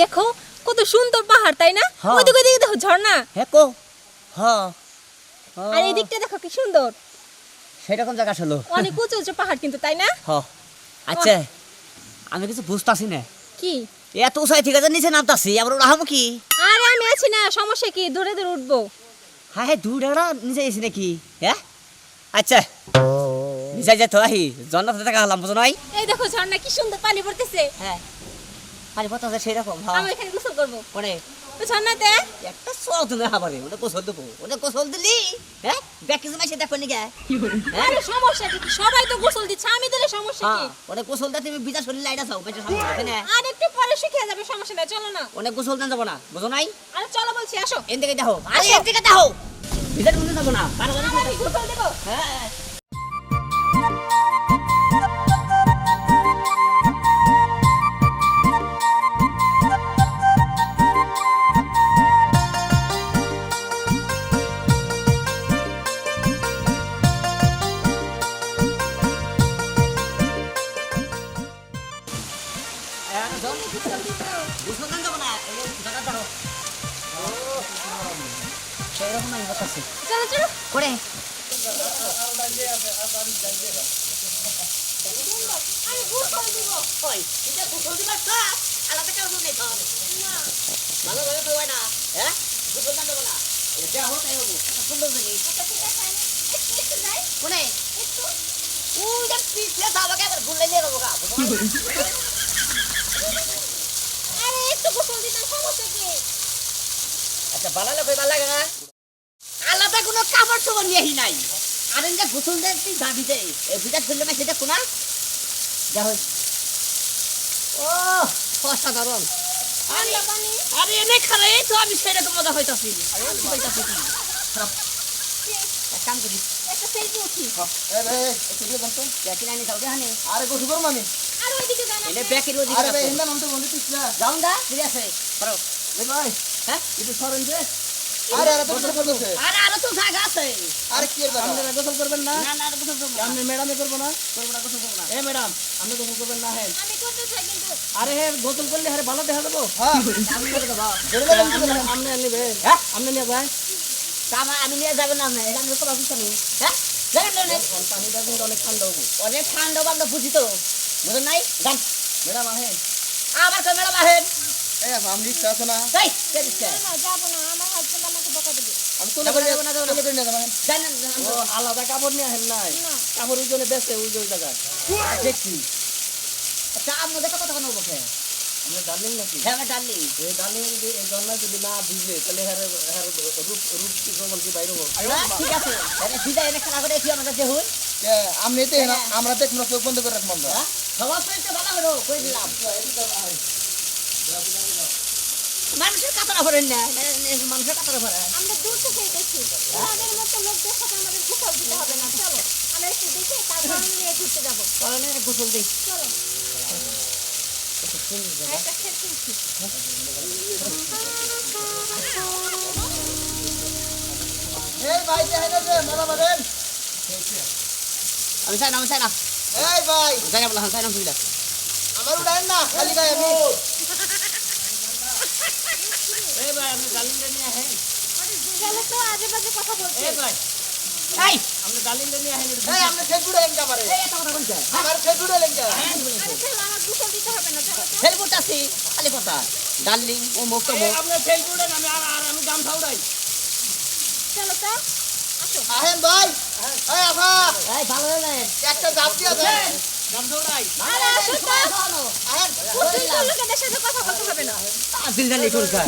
দেখো কত সুন্দর পাহাড় তাই না? হ্যাঁ। ওইদিকে ওইদিকে দেখো ঝর্ণা। হ্যাঁ কো হ্যাঁ। আর এই দিকটা দেখো কি সুন্দর। সেরকম জায়গা ছিল অনেক উঁচু উঁচু পাহাড় কিন্তু তাই না? হ আচ্ছা আমি কিছু বুঝতাছি না। কি? এত উঁচাই ঠিক আছে নিচে নামতাছি আবার ওরা হামু কি? আরে আমি আছি না সমস্যা কি? ধরে ধরে উঠবো। হ্যাঁ হ্যাঁ দূর ডাঙা নিচে এসি নাকি? হ্যাঁ? আচ্ছা নিচে যেতে আহি। জন্নাতে টাকা হলাম বুঝো নাই? এই দেখো ঝর্ণা কি সুন্দর পানি পড়তেছে। হ্যাঁ। পথ আছে সেরকম আমি হ্যাঁ এখানে গোসল করব। পরে? তো ঝর্ণাতে একটা সল তুমি হাবারে ওটা গোসল দেবো ওটা গোসল দিলি? হ্যাঁ? ব্যাগ কিছু মাসে দেখো নি গে হ্যাঁ? আরে সমস্যা কি? সবাই তো গোসল দিচ্ছে আমি দিলে সমস্যা কি? হ্যাঁ ওটা গোসল দিয়ে তুমি বিজা শরীর লাইটা চাও পেটের সামনে না? আর একটু পরে শিখে যাবে সমস্যা নাই চলো না। অনেক গোসল দেন যাব না বুঝো নাই? আরে চলো বলছি আসো। এন দিকে দেখো আরে এন দিকে দেখো। বিজার মধ্যে যাব না পারো না গোসল দেবো। হ্যাঁ। চলো চলো করে দেবো আলাদা কেউ নেই তো ভালো ভাবে তো হয় না হ্যাঁ গোসল দেন যাব না এটা হো তাই হব সুন্দর জিনিস কোনে পিছলে নিয়ে আরে একটু গোসল দিতাম সমস্যা কি আচ্ছা ভালো লাগে ভালো লাগে আলাদা কোনো কাপড় চোপড় নিয়ে নাই। আর এটা গোসল দেন তুই এই বিরাট করলে না সেটা শোনা যা হই ও অসাধারণ। আরে এনে খারে তো আমি সেরকম মজা হইতাছি হইতাছি কাম করি। একটা সেলফি উঠি। এই ভাই একটু দিয়ে বলতো ব্যাকি নাইনি যাও দেখানে আরে গোসু করব আমি? আর ওইদিকে এলে আপনি। ব্যাকের ওদিকে আরে ভাই হিন্দা নামতে বন্ধু তুই না যাও দা ফিরে আছে করো। এই ভাই হ্যাঁ? একটু সরেন যে। আরে আরে তো গোসল করতেছে। আরে আরও তো জায়গা আছে। আরে কি এর আপনারা গোসল করবেন না। না না গোসল করব না। আপনি ম্যাডামে করব না। করব না গোসল করব না। এ ম্যাডাম আপনি গোসল করবেন না হ্যাঁ। আমি করতে চাই কিন্তু আরে হ্যাঁ গোসল করলে আরে ভালো দেখা যাব। হ্যাঁ। আমি করে দেবো আপনি নিবে হ্যাঁ? আপনি নিয়ে ভাই। কামা আমি নিয়ে যাবেন না এটা আমি কোনো অফিস নেই। হ্যাঁ? জানেন না পানি কিন্তু অনেক ঠান্ডা হবে। অনেক ঠান্ডা হবে, আমরা বুঝি তো। বুঝেন নাই? যান। ম্যাডাম আহেন। আমার তো ম্যাডাম আহেন। এই আমি রিক্সা আছে না? তাই কে দিচ্ছে না যাব না আমার হাজবেন্ড আমাকে বকা দেবে। আমি তো যাব যাব না, যাব করে নিয়ে যাবেন জানেন ও আলাদা কাপড় নিয়ে আহেন নাই। কাপড় ওইজনে বেচে ওই ওই জায়গায়। দেখছি আচ্ছা আপনার দেখো কথা কোনো বসে আপনি ডার্লিং নাকি হ্যাঁ আমার ডার্লিং এই ডার্লিং যদি এই জন্না যদি না ভিজে তাহলে হ্যাঁ হ্যাঁ রূপ রূপ কি সমান কি বাইরে হোক ঠিক আছে এনে সিধা এনে খেলা করে এসি আমাদের হই আপনি তো আমরা দেখুন চোখ বন্ধ করে রাখব আমরা হ্যাঁ সবার তো ভালো হলো কই দিলাম মানুষের কাতরা ভরেন না মানুষের কাতরা ভরে আমরা দূর থেকে দেখি আমাদের মতো লোকদের সাথে আমাদের গোসল দিতে হবে না চলো আমরা একটু দেখে তারপর আমরা নিয়ে ঘুরতে যাব কারণে গোসল দিই চলো আমি চাই না আমি চাই না। এই ভাই। চাই না বলা চাই না সুবিধা। আমার উড়াইন না খালি গায়ে আমি। এই ভাই আপনি ডালিমটা নিয়ে আসেন গেলে তো আজে বাজে কথা বলছে। এই ভাই এই। ডালিমটা নিয়ে আসেন এই আমার কা হ্যাঁ আরে চলো আমার গোসল দিতে হবে না চলো তো। ফেল করতেছি খালি কথা ডার্লিং ও মুখ তো মুখ আপনি ফেস উড়াইন আমি আর আর আমি গাম ছাউড়াই ডার্লিং ও আসো। আহেন ভাই। এই আফা। এই ভালো হলেন একটা জাপ দিয়া দেন। আহেন কথা বলতে হবে না। আজিল জানি কোনটা